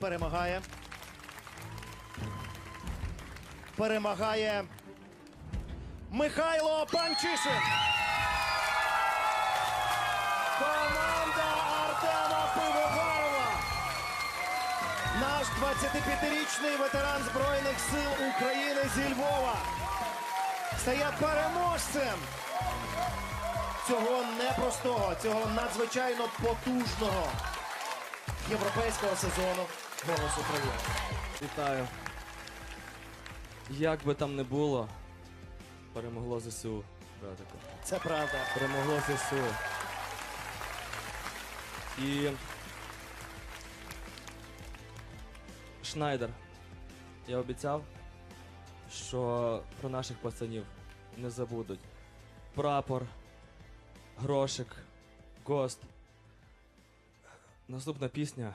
перемагає. Перемагає Михайло Панчишин. Команда Артема Пивоварова. Наш 25-річний ветеран Збройних сил України зі Львова стає переможцем цього непростого, цього надзвичайно потужного європейського сезону «Голос України». Вітаю. Як би там не було, перемогло ЗСУ, братику. Це правда. Перемогло ЗСУ. І. Шнайдер. Я обіцяв, що про наших пацанів не забудуть. Прапор, грошик, гост. Наступна пісня